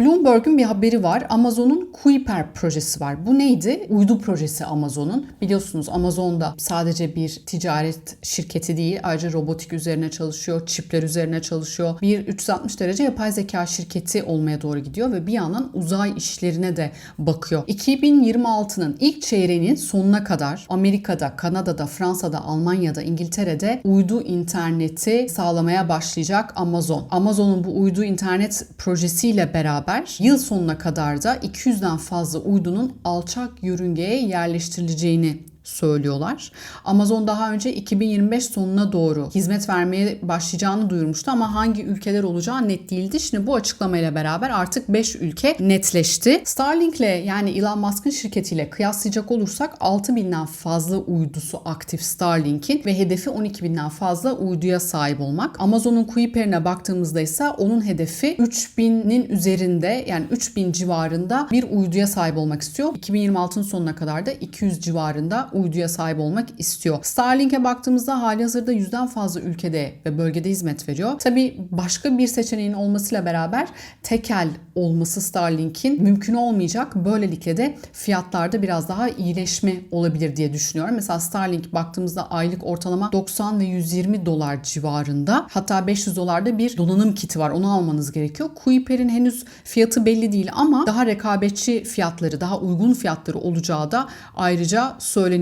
Bloomberg'un bir haberi var. Amazon'un Kuiper projesi var. Bu neydi? Uydu projesi Amazon'un. Biliyorsunuz Amazon'da sadece bir ticaret şirketi değil, ayrıca robotik üzerine çalışıyor, çipler üzerine çalışıyor. Bir 360 derece yapay zeka şirketi olmaya doğru gidiyor ve bir yandan uzay işlerine de bakıyor. 2026'nın ilk çeyreğinin sonuna kadar Amerika'da, Kanada'da, Fransa'da, Almanya'da, İngiltere'de uydu interneti sağlamaya başlayacak Amazon. Amazon'un bu uydu internet projesiyle beraber yıl sonuna kadar da 200'den fazla uydunun alçak yörüngeye yerleştirileceğini söylüyorlar. Amazon daha önce 2025 sonuna doğru hizmet vermeye başlayacağını duyurmuştu ama hangi ülkeler olacağı net değildi. Şimdi bu açıklamayla beraber artık 5 ülke netleşti. Starlink'le yani Elon Musk'ın şirketiyle kıyaslayacak olursak 6000'den fazla uydusu aktif Starlink'in ve hedefi 12.000'den fazla uyduya sahip olmak. Amazon'un Kuiper'ine baktığımızda ise onun hedefi 3000'in üzerinde yani 3000 civarında bir uyduya sahip olmak istiyor. 2026'ın sonuna kadar da 200 civarında uyduya sahip olmak istiyor. Starlink'e baktığımızda hali hazırda yüzden fazla ülkede ve bölgede hizmet veriyor. Tabi başka bir seçeneğin olmasıyla beraber tekel olması Starlink'in mümkün olmayacak. Böylelikle de fiyatlarda biraz daha iyileşme olabilir diye düşünüyorum. Mesela Starlink baktığımızda aylık ortalama 90 ve 120 dolar civarında. Hatta 500 dolarda bir donanım kiti var. Onu almanız gerekiyor. Kuiper'in henüz fiyatı belli değil ama daha rekabetçi fiyatları, daha uygun fiyatları olacağı da ayrıca söyleniyor.